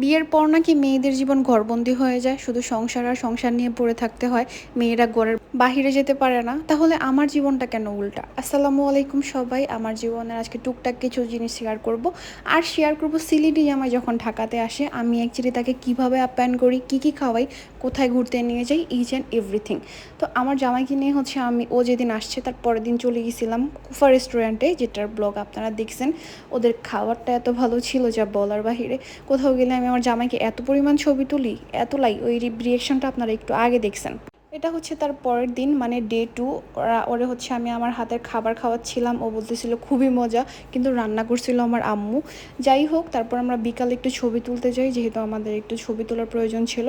বিয়ের পর নাকি মেয়েদের জীবন ঘরবন্দি হয়ে যায়। শুধু সংসার আর সংসার নিয়ে পড়ে থাকতে হয়। মেয়েরা ঘরের বাহিরে যেতে পারে না। তাহলে আমার জীবনটা কেন উল্টা? আসসালামু আলাইকুম সবাই। আমার জীবনের আজকে টুকটাক কিছু জিনিস শেয়ার করব। আর শেয়ার করব সিলিডি জামাই যখন ঢাকাতে আসে, আমি অ্যাকচুয়ালি তাকে কীভাবে আপ্যায়ন করি, কি কি খাওয়াই, কোথায় ঘুরতে নিয়ে যাই ইচ অ্যান্ড এভরিথিং তো আমার জামাইকে নিয়ে হচ্ছে আমি, ও যেদিন আসছে তার পরের দিন চলে গেছিলাম কুফা রেস্টুরেন্টে যেটার ব্লগ আপনারা দেখছেন। ওদের খাবারটা এত ভালো ছিল যা বলার বাহিরে। কোথাও গেলে আমি আমার জামাইকে এত পরিমাণ ছবি তুলি, এত লাই ওই রিয়াকশনটা আপনারা একটু আগে দেখছেন। এটা হচ্ছে তার পরের দিন মানে ডে টু ওরা, ওরে হচ্ছে আমি আমার হাতের খাবার খাওয়াচ্ছিলাম, ও বলতেছিল খুবই মজা, কিন্তু রান্না করছিল আমার আম্মু। যাই হোক, তারপর আমরা বিকালে একটু ছবি তুলতে যাই, যেহেতু আমাদের একটু ছবি তোলার প্রয়োজন ছিল।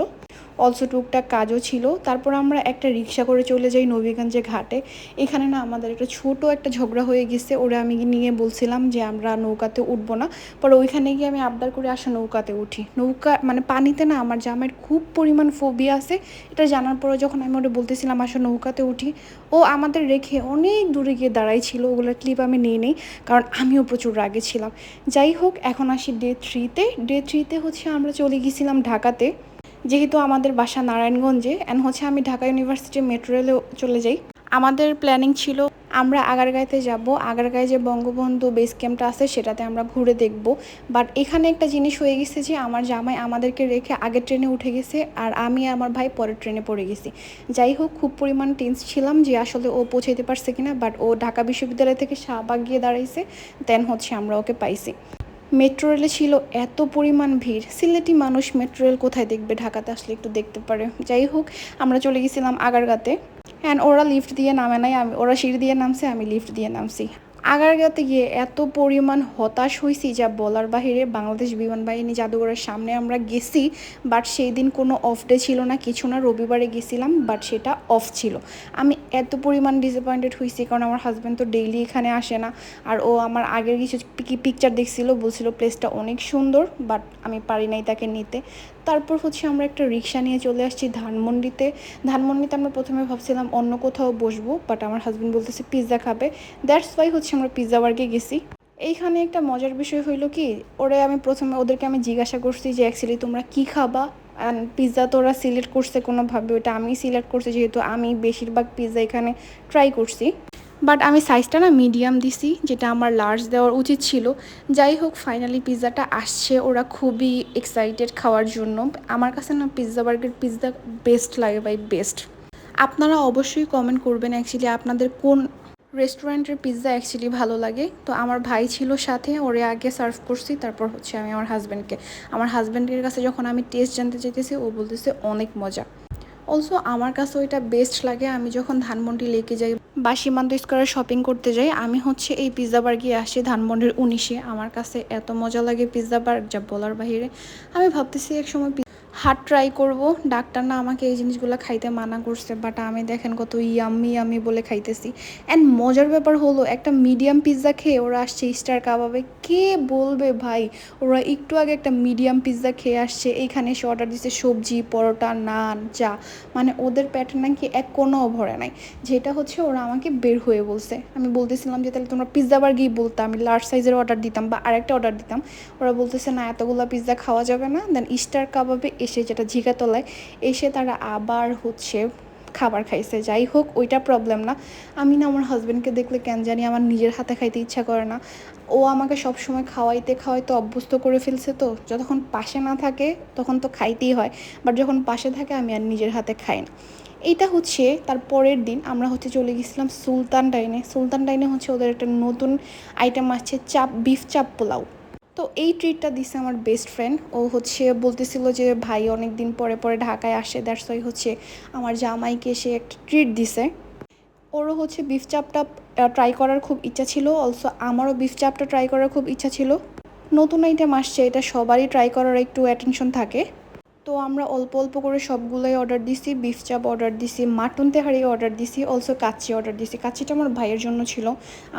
অলসো টুকটাক কাজও ছিল। তারপর আমরা একটা রিক্সা করে চলে যাই নবীগঞ্জে ঘাটে। এখানে না আমাদের একটা ছোট একটা ঝগড়া হয়ে গেছে। ওরা আমি নিয়ে বলছিলাম যে আমরা নৌকাতে উঠবো না। পরে ওইখানে গিয়ে আমি আবদার করে আসা নৌকাতে উঠি। নৌকা মানে পানিতে না আমার জামাইয়ের খুব পরিমাণ ফোবিয়া আছে। এটা জানার পরে যখন আমি ওটা বলতেছিলাম, আসো নৌকাতে উঠি। ও আমাদের রেখে অনেক দূরে গিয়ে দাঁড়াই ছিল। ওগুলোর ক্লিপ আমি নিয়ে নেই। কারণ আমিও প্রচুর রাগে ছিলাম। যাই হোক, এখন আসি ডে থ্রিতে ডে থ্রিতে হচ্ছে আমরা চলে গেছিলাম ঢাকাতে। যেহেতু আমাদের বাসা নারায়ণগঞ্জে অ্যান্ড হচ্ছে আমি ঢাকা ইউনিভার্সিটি মেট্রো রেলে চলে যাই। আমাদের প্ল্যানিং ছিল, আমরা আগারগাঁইতে যাব। আগারগাঁয়ে যে বঙ্গবন্ধু বেস ক্যাম্পটা আছে, সেটাতে আমরা ঘুরে দেখব। বাট এখানে একটা জিনিস হয়ে গেছে যে, আমার জামাই আমাদেরকে রেখে আগের ট্রেনে উঠে গেছে, আর আমি আমার ভাই পরের ট্রেনে পড়ে গেছি। যাই হোক, খুব পরিমাণ টেন্স ছিলাম যে, আসলে ও পৌঁছাইতে পারছে কিনা বাট ও ঢাকা বিশ্ববিদ্যালয় থেকে শাহবাগ গিয়ে দাঁড়াইছে দেন হচ্ছে আমরা ওকে পাইছি। মেট্রো রেলে ছিল এত পরিমাণ ভিড়। সিলেটি মানুষ মেট্রো রেল কোথায় দেখবে? ঢাকাতে আসলে একটু দেখতে পারে। যাই হোক, আমরা চলে গেছিলাম আগারগাতে। অ্যান্ড ওরা লিফট দিয়ে নামে নাই, আমি ওরা সিঁড়ি দিয়ে নামছে, আমি লিফট দিয়ে নামছি। আগারগাতে গিয়ে এত পরিমাণ হতাশ হয়েছি যা বলার বাহিরে বাংলাদেশ বিমান বাহিনী জাদুঘরের সামনে আমরা গেছি বাট সেই দিন কোনো অফ ডে ছিল না, কিছু না, রবিবারে গেছিলাম বাট সেটা অফ ছিল। আমি এত পরিমাণ ডিসঅ্যাপয়েন্টেড হয়েছি কারণ আমার হাজব্যান্ড তো ডেইলি এখানে আসে না, আর ও আমার আগের কিছু পিকচার দেখছিল, বলছিল প্লেসটা অনেক সুন্দর বাট আমি পারি নাই তাকে নিতে। তারপর হচ্ছে আমরা একটা রিক্সা নিয়ে চলে আসছি ধানমন্ডিতে। ধানমন্ডিতে আমরা প্রথমে ভাবছিলাম অন্য কোথাও বসবো বাট আমার হাজব্যান্ড বলতেছে পিৎজা খাবে। দ্যাটস ওয়াই হচ্ছে আমরা পিৎজা বার্গে গেছি। এইখানে একটা মজার বিষয় হইল কি, ওরে আমি প্রথমে ওদেরকে আমি জিজ্ঞাসা করছি যে অ্যাকচুয়ালি তোমরা কী খাবা? অ্যান্ড পিৎজা তো ওরা সিলেক্ট করছে কোনোভাবে, ওটা আমি সিলেক্ট করছি, যেহেতু আমি বেশিরভাগ পিৎজা এখানে ট্রাই করছি। বাট আমি সাইজটা না মিডিয়াম দিছি, যেটা আমার লার্জ দেওয়ার উচিত ছিল। যাই হোক ফাইনালি পিৎজাটা আসছে। ওরা খুবই এক্সাইটেড খাওয়ার জন্য। আমার কাছে না পিৎজা বার্গের পিৎজা বেস্ট লাগে বাই বেস্ট আপনারা অবশ্যই কমেন্ট করবেন অ্যাকচুয়ালি আপনাদের কোন রেস্টুরেন্টের পিৎজা অ্যাকচুয়ালি ভালো লাগে। তো আমার ভাই ছিল সাথে, ওরে আগে সার্ভ করছি, তারপর হচ্ছে আমি আমার হাজব্যান্ডকে আমার হাজব্যান্ডের কাছে যখন আমি টেস্ট জানতে চাইতেছি, ও বলতেছে অনেক মজা। অলসো আমার কাছে ওইটা বেস্ট লাগে। আমি যখন ধানমন্ডি লেকে যাই বা সীমান্ত স্কোয়ারে শপিং করতে যাই, আমি হচ্ছে এই পিৎজা গিয়ে আসি ধানমন্ডির উনিশে। আমার কাছে এত মজা লাগে পিৎজা বার্গ যা বলার বাহিরে। আমি ভাবতেছি এক সময় হাট ট্রাই করব। ডাক্তার না আমাকে এই জিনিসগুলো খাইতে মানা করছে বাট আমি দেখেন কত ইয়াম্মি ইয়াম্মি বলে খাইতেছি। অ্যান্ড মজার ব্যাপার হলো, একটা মিডিয়াম পিৎজা খেয়ে ওরা আসছে স্টার কাবাবে। কে বলবে ভাই? ওরা একটু আগে একটা মিডিয়াম পিৎজা খেয়ে আসছে এইখানে এসে অর্ডার দিচ্ছে সবজি, পরোটা, নান, চা। মানে ওদের প্যাটার্ন নাকি এক কোনোও ভরে নাই। যেটা হচ্ছে ওরা আমাকে বের হয়ে বলছে। আমি বলতেছিলাম যে, তাহলে তোমরা পিৎজা বার্গেই বলতাম আমি লার্জ সাইজের অর্ডার দিতাম বা আরেকটা অর্ডার দিতাম। ওরা বলতেছে, না, এতগুলো পিৎজা খাওয়া যাবে না। দেন স্টার কাবাবে এসে যেটা ঝিকা ঝিকাতলায় এসে তারা আবার হচ্ছে খাবার খাইছে। যাই হোক, ওইটা প্রবলেম না। আমি না আমার হাজব্যান্ডকে দেখলে কেন জানি আমার নিজের হাতে খাইতে ইচ্ছা করে না। ও আমাকে সব সময় খাওয়াইতে খাওয়াইতে অভ্যস্ত করে ফেলছে তো। যতক্ষণ পাশে না থাকে, তখন তো খাইতেই হয়। বাট যখন পাশে থাকে, আমি আর নিজের হাতে খাই না। এইটা হচ্ছে তার পরের দিন আমরা হচ্ছে চলে গেছিলাম সুলতান ডাইনে। সুলতান ডাইনে হচ্ছে ওদের একটা নতুন আইটেম আসছে, চাপ বিফ চাপ পোলাও। তো এই ট্রিটটা দিছে আমার বেস্ট ফ্রেন্ড ও হচ্ছে বলতেছিল যে, ভাই অনেক দিন পরে পরে ঢাকায় আসে দ্যাটস ওই হচ্ছে আমার জামাইকে সে একটা ট্রিট দিছে। ওরও হচ্ছে বিফ চাপটা ট্রাই করার খুব ইচ্ছা ছিল। অলসো আমারও বিফ চাপটা ট্রাই করার খুব ইচ্ছা ছিল। নতুন আইটেম আসছে, এটা সবারই ট্রাই করার একটু অ্যাটেনশন থাকে। তো আমরা অল্প অল্প করে সবগুলোই অর্ডার দিছি বিফ চাপ অর্ডার দিছি মাটন তেহারি অর্ডার দিছি অলসো কাচ্চি অর্ডার দিছি। কাচ্চিটা আমার ভাইয়ের জন্য ছিল।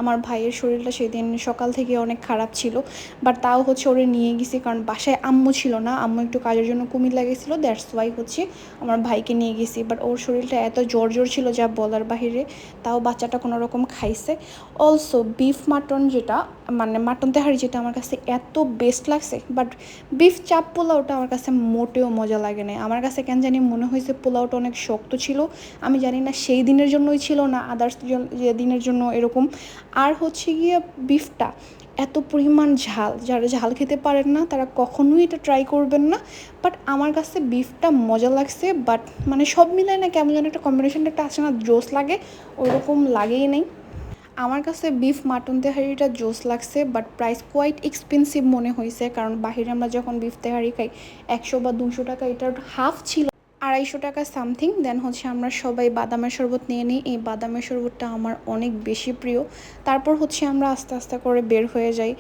আমার ভাইয়ের শরীরটা সেদিন সকাল থেকে অনেক খারাপ ছিল বাট তাও হচ্ছে ওরে নিয়ে গেছি, কারণ বাসায় আম্মু ছিল না। আম্মু একটু কাজের জন্য কুমিল্লা গেছিল দ্যাটস ওয়াই হচ্ছে আমার ভাইকে নিয়ে গেছি। বাট ওর শরীরটা এত জ্বর জ্বর ছিল যা বলার বাহিরে, তাও বাচ্চাটা কোনো রকম খাইছে। অলসো বিফ মাটন যেটা মানে মাটন তেহারি যেটা আমার কাছে এত বেস্ট লাগছে বাট বিফ চাপ পোলাওটা আমার কাছে মোটেও মজা লাগে না আমার কাছে কেন জানি মনে হয়েছে পোলাওটা অনেক শক্ত ছিল। আমি জানি না সেই দিনের জন্যই ছিল না আদার্স যে দিনের জন্য এরকম। আর হচ্ছে গিয়ে বিফটা এত পরিমাণ ঝাল। যারা ঝাল খেতে পারেন না, তারা কখনোই এটা ট্রাই করবেন না। বাট আমার কাছে বিফটা মজা লাগছে বাট মানে সব মিলায় না কেমন যেন একটা কম্বিনেশনটা একটা আছে না জোস লাগে, ওরকম লাগেই নেই। আমার কাছে বিফ মাটন তেহারিটা জোস লাগছে বাট প্রাইস কোয়াইট এক্সপেন্সিভ মনে হয়েছে কারণ বাহিরে আমরা যখন বিফ তেহারি খাই, একশো বা দুশো টাকা, এটার হাফ ছিল। আড়াইশো টাকা সামথিং দেন হচ্ছে আমরা সবাই বাদামের শরবত নিয়ে নিই, এই বাদামের শরবতটা আমার অনেক বেশি প্রিয়। তারপর হচ্ছে আমরা আস্তে আস্তে করে বের হয়ে যাই।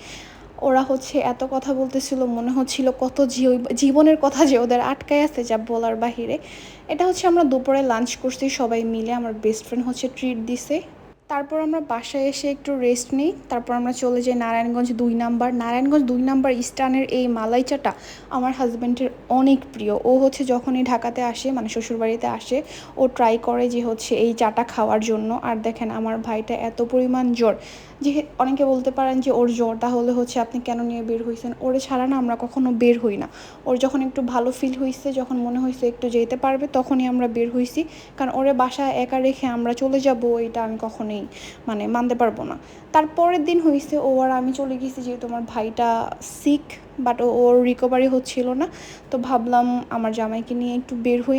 ওরা হচ্ছে এত কথা বলতেছিল, মনে হচ্ছিল কত জীবনের কথা যে ওদের আটকায় আছে যা বলার বাহিরে। এটা হচ্ছে আমরা দুপুরে লাঞ্চ করছি, সবাই মিলে আমার বেস্ট ফ্রেন্ড হচ্ছে ট্রিট দিছে। তারপর আমরা বাসায় এসে একটু রেস্ট নিই। তারপর আমরা চলে যাই নারায়ণগঞ্জ দুই নাম্বার। নারায়ণগঞ্জ দুই নাম্বার ইস্টার্নের এই মালাই চাটা আমার হাজব্যান্ডের অনেক প্রিয়। ও হচ্ছে যখনই ঢাকাতে আসে মানে শ্বশুরবাড়িতে আসে, ও ট্রাই করে যে হচ্ছে এই চাটা খাওয়ার জন্য। আর দেখেন আমার ভাইটা এত পরিমাণ জ্বর। যে অনেকে বলতে পারেন যে ওর জ্বর, তাহলে হচ্ছে আপনি কেন নিয়ে বের হয়েছেন ওরে ছাড়া না, আমরা কখনো বের হই না। ওর যখন একটু ভালো ফিল হয়েছে যখন মনে হয়েছে একটু যেতে পারবে, তখনই আমরা বের হয়েছি কারণ ওরে বাসায় একা রেখে আমরা চলে যাব এটা আমি কখনোই মানে মানতে পারব না। তারপরের দিন হয়েছে ও আর আমি চলে গেছি যেহেতু আমার ভাইটা সিক বাট ওর রিকভারি হচ্ছিল না, তো ভাবলাম আমার জামাইকে নিয়ে একটু বের হই।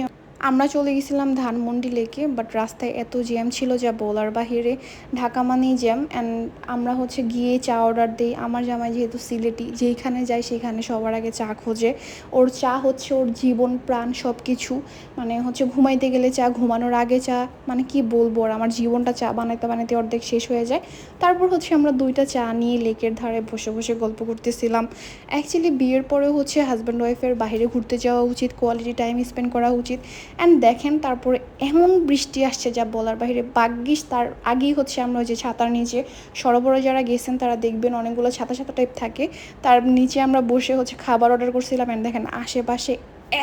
আমরা চলে গেছিলাম ধানমন্ডি লেকে বাট রাস্তায় এত জ্যাম ছিল যা বলার বাহিরে। ঢাকা মানেই জ্যাম অ্যান্ড আমরা হচ্ছে গিয়ে চা অর্ডার দিই। আমার জামাই যেহেতু সিলেটি, যেইখানে যাই সেখানে সবার আগে চা খোঁজে। ওর চা হচ্ছে ওর জীবন, প্রাণ সব কিছু মানে হচ্ছে ঘুমাইতে গেলে চা, ঘুমানোর আগে চা মানে কি বলব আর আমার জীবনটা চা বানাইতে বানাইতে অর্ধেক শেষ হয়ে যায়। তারপর হচ্ছে আমরা দুইটা চা নিয়ে লেকের ধারে বসে বসে গল্প করতেছিলাম। অ্যাকচুয়ালি বিয়ের পরেও হচ্ছে হাজব্যান্ড ওয়াইফের বাইরে ঘুরতে যাওয়া উচিত কোয়ালিটি টাইম স্পেন্ড করা উচিত। অ্যান্ড দেখেন তারপরে এমন বৃষ্টি আসছে যা বলার বাইরে। বাগ্যিস তার আগেই হচ্ছে আমরা ওই যে ছাতার নিচে সরবরাহ যারা গেছেন তারা দেখবেন অনেকগুলো ছাতা ছাতা টাইপ থাকে। তার নিচে আমরা বসে হচ্ছে খাবার অর্ডার করছিলাম অ্যান্ড দেখেন আশেপাশে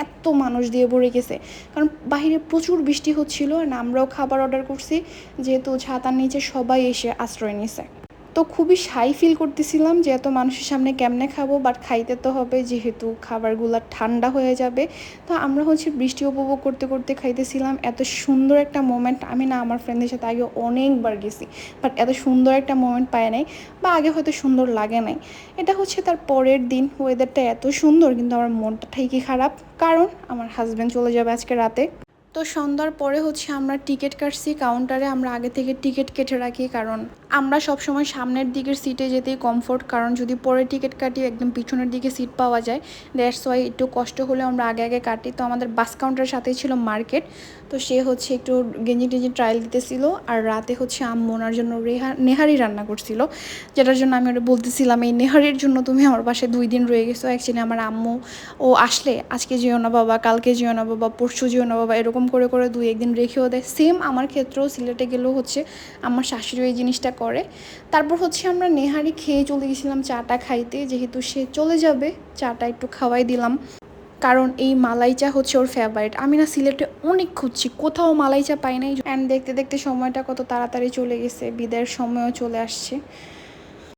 এত মানুষ দিয়ে ভরে গেছে। কারণ বাহিরে প্রচুর বৃষ্টি হচ্ছিল আর আমরাও খাবার অর্ডার করছি, যেহেতু ছাতার নিচে সবাই এসে আশ্রয় নিছে। তো খুবই সাই ফিল করতেছিলাম যে এত মানুষের সামনে কেমনে খাব বাট খাইতে তো হবে যেহেতু খাবারগুলো ঠান্ডা হয়ে যাবে। তো আমরা হচ্ছে বৃষ্টি উপভোগ করতে করতে খাইতেছিলাম। এত সুন্দর একটা মোমেন্ট আমি না আমার ফ্রেন্ডের সাথে আগে অনেকবার গেছি বাট এত সুন্দর একটা মোমেন্ট পায় নাই বা আগে হয়তো সুন্দর লাগে নাই। এটা হচ্ছে তার পরের দিন। ওয়েদারটা এত সুন্দর, কিন্তু আমার মনটা ঠিকই খারাপ। কারণ আমার হাজব্যান্ড চলে যাবে আজকে রাতে। তো সন্ধ্যার পরে হচ্ছে আমরা টিকিট কাটছি কাউন্টারে আমরা আগে থেকে টিকিট কেটে রাখি, কারণ আমরা সবসময় সামনের দিকের সিটে যেতেই কমফোর্ট কারণ যদি পরে টিকিট কাটি একদম পিছনের দিকে সিট পাওয়া যায় দ্যাটস ওয়াই একটু কষ্ট হলে আমরা আগে আগে কাটি। তো আমাদের বাস কাউন্টারের সাথেই ছিল মার্কেট তো সে হচ্ছে একটু গেঞ্জি টেঞ্জি ট্রায়াল দিতেছিল আর রাতে হচ্ছে আম্মু ওনার জন্য রেহা, নেহারি রান্না করছিল, যেটার জন্য আমি ওটা বলতেছিলাম, এই নেহারির জন্য তুমি আমার বাসায় দুই দিন রয়ে গেছো অ্যাকচুয়ালি আমার আম্মু ও আসলে আজকে যেও না বাবা, কালকে যেও না বাবা, পরশু যেও না বাবা, এরকম করে করে দুই একদিন রেখেও দেয়। সেম আমার ক্ষেত্রেও সিলেটে গেলেও হচ্ছে আমার শাশুড়ি এই জিনিসটা করে। তারপর হচ্ছে আমরা নেহারি খেয়ে চলে গেছিলাম চাটা খাইতে, যেহেতু সে চলে যাবে, চাটা একটু খাওয়াই দিলাম। কারণ এই মালাই চা হচ্ছে ওর ফেভারিট আমি না সিলেটে অনেক খুঁজছি, কোথাও মালাই চা পাই নাই। অ্যান্ড দেখতে দেখতে সময়টা কত তাড়াতাড়ি চলে গেছে, বিদায়ের সময়ও চলে আসছে।